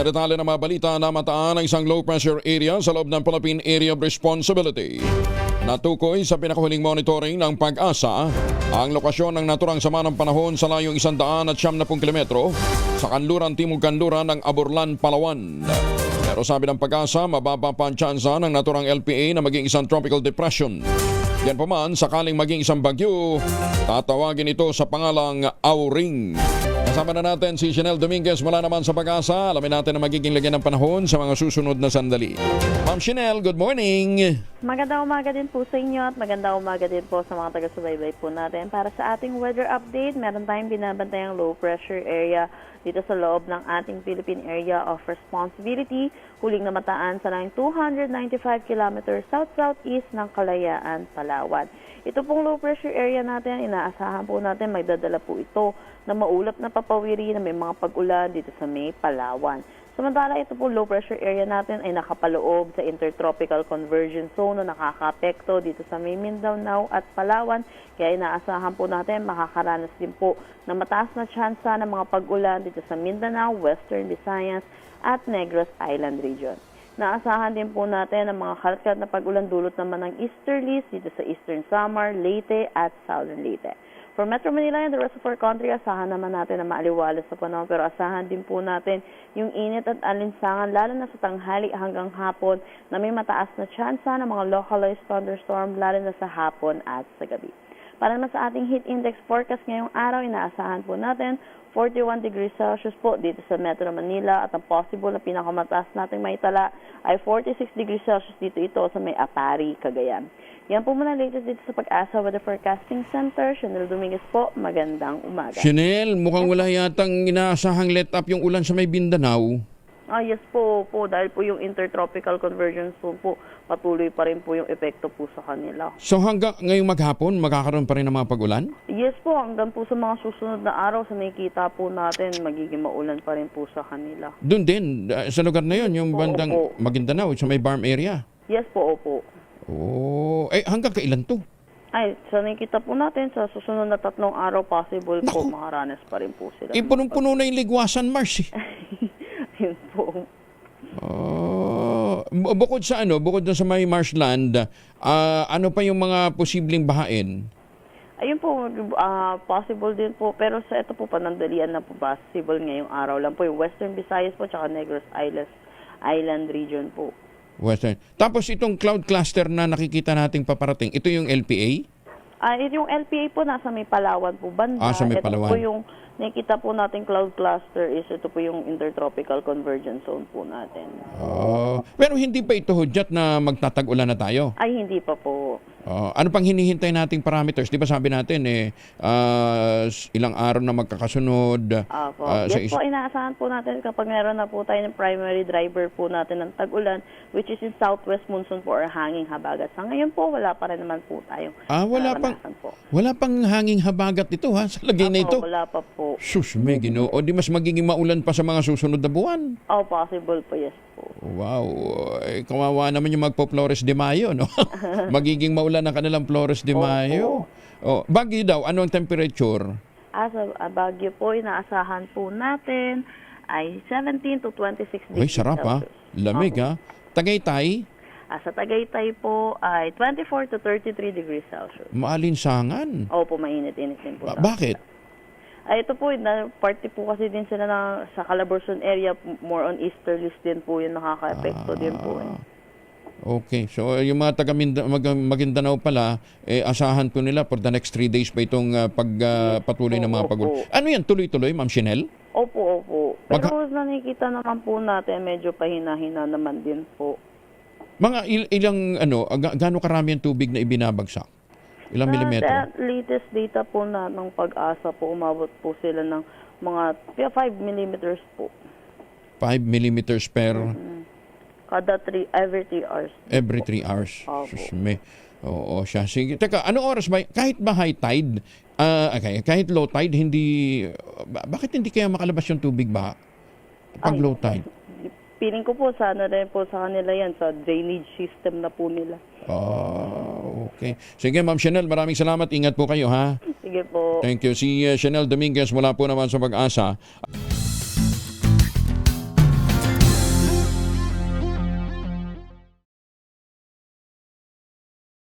Sa detalye ng mga balita, namataan ang isang low pressure area sa loob ng Philippine Area of Responsibility. Natukoy sa pinakahuling monitoring ng pag-asa ang lokasyon ng naturang sama ng panahon sa layong 100 at 70 kilometro sa kanluran timog kanluran ng Aburlan, Palawan. Pero sabi ng pag-asa, mababa pa ang tsansa ng naturang LPA na maging isang tropical depression. Yan pa man, sakaling maging isang bagyo, tatawagin ito sa pangalang Auring. Kasama na natin si Chanel Dominguez mula naman sa pag-asa. Alamin natin ang magiging lagyan ng panahon sa mga susunod na sandali. Ma'am Chanel, good morning! Magandang umaga din po sa inyo at magandang umaga din po sa mga taga-subaybay po natin. Para sa ating weather update, meron tayong binabantayang low pressure area dito sa loob ng ating Philippine Area of Responsibility, huling namataan sa line 295 km south-southeast ng Kalayaan, Palawan. Ito pong low pressure area natin, inaasahan po natin magdadala po ito na maulap na papawiri na may mga pag-ulan dito sa may Palawan. Samantala, ito po low pressure area natin ay nakapaloob sa intertropical convergence zone na nakakapekto dito sa may Mindanao at Palawan. Kaya inaasahan po natin makakaranas din po na mataas na tsansa ng mga pag-ulan dito sa Mindanao, Western Visayas at Negros Island region. Naasahan din po natin ang mga kalat na pag-ulan dulot naman ng easterlies dito sa Eastern Samar, Leyte at Southern Leyte. For Metro Manila and the rest of our country, asahan naman natin na maaliwalas sa panahon pero asahan din po natin yung init at alinsangan lalo na sa tanghali hanggang hapon na may mataas na tsansa ng mga localized thunderstorm lalo na sa hapon at sa gabi. Para naman sa ating heat index forecast ngayong araw, inaasahan po natin 41 degrees Celsius po dito sa Metro Manila at ang possible na pinakamataas nating maitala ay 46 degrees Celsius dito ito sa may Apari, Cagayan. Yan po muna latest dito sa Pag-asa Weather Forecasting Center. Chanel Dominguez po, magandang umaga. Chanel, mukhang wala yatang inaasahang let up yung ulan sa may Bindanao. Ah, yes po, po, dahil po yung intertropical convergence po, po, patuloy pa rin po yung epekto po sa kanila. So hanggang ngayong maghapon, magkakaroon pa rin ng mga pag-ulan? Yes po, hanggang po sa mga susunod na araw sa nakikita po natin, magiging maulan pa rin po sa kanila. Doon din, uh, sa lugar na yon, yung bandang opo. Maguindanao, sa may Barm area. Yes po, opo. Oh, eh hanggang kailan to? Ay, sa nakikita po natin, sa susunod na tatlong araw, possible po, Naku. makaranas pa rin po sila. Eh, punong-puno na yung Ligwasan Mars eh. Yun po. Oh, bukod sa ano, bukod sa may marshland, ah, ano pa yung mga posibleng bahain? Ayun po, ah, possible din po. Pero sa ito po, panandalian na po possible ngayong araw lang po. Yung Western Visayas po, tsaka Negros Islands, Island region po. Western. Tapos itong cloud cluster na nakikita nating paparating, ito yung LPA? Ah, yun yung LPA po nasa may Palawan po banda. Ah, sa may Ito Palawan. po yung nakikita po nating cloud cluster is ito po yung intertropical convergence zone po natin. Oh, pero hindi pa ito hudyat na magtatag-ulan na tayo. Ay, hindi pa po. Oh, ano pang hinihintay nating parameters? 'Di ba sabi natin eh ah, s- ilang araw na magkakasunod. Apo. ah, sa yes po, inaasahan po natin kapag meron na po tayo ng primary driver po natin ng tag-ulan, which is in southwest monsoon po or hanging habagat. Sa ngayon po, wala pa rin naman po tayong Ah, wala pang po. wala pang hanging habagat ito ha sa lagay na Apo, ito. wala pa po. Sus, may ginoo. Di mas magiging maulan pa sa mga susunod na buwan. Oh, possible po, yes po. Wow, eh, kawawa naman yung magpo-Flores de Mayo, no? magiging maulan ang kanilang Flores de Mayo. Oh, Baguio daw, ano ang temperature? As a, a Baguio po, inaasahan po natin ay 17 to 26 Uy, degrees sarap ha. Celsius. Lamig Opo. ha. Tagaytay, Ah, sa Tagaytay po ay 24 to 33 degrees Celsius. maalinsangan. Opo, mainit-init din po. Ba- sa- bakit? Ay, ito po, na, party po kasi din sila na, sa Calabarzon area, more on easterlies din po yung nakaka-epekto din po. Eh. Okay, so yung mga taga Mag- Maguindanao pala, eh, asahan po nila for the next three days pa itong ah, pagpatuloy ng mga pag Ano yan, tuloy-tuloy, Ma'am Chanel? Opo, opo. Pero nakikita naman po natin, medyo pahina-hina naman din po. Mga il- ilang, ano, ga- gaano karami ang tubig na ibinabagsak? Ilang Sa milimetro? da- latest data po na ng pag-asa po, umabot po sila ng mga 5 millimeters po. 5 millimeters per Kada 3, every 3 hours. every 3 hours. Opo. Sus, may, oo siya. Sige. Teka, anong oras ba? Kahit ba high tide, ah, okay, kahit low tide, hindi, ba- bakit hindi kaya makalabas yung tubig ba? Pag Ay. low tide? Piling ko po, sana rin po sa kanila yan, sa drainage system na po nila. Ah, okay. Sige, Ma'am Chanel, maraming salamat. Ingat po kayo, ha? Sige po. Thank you. Si uh, Chanel Dominguez mula po naman sa Pag-asa.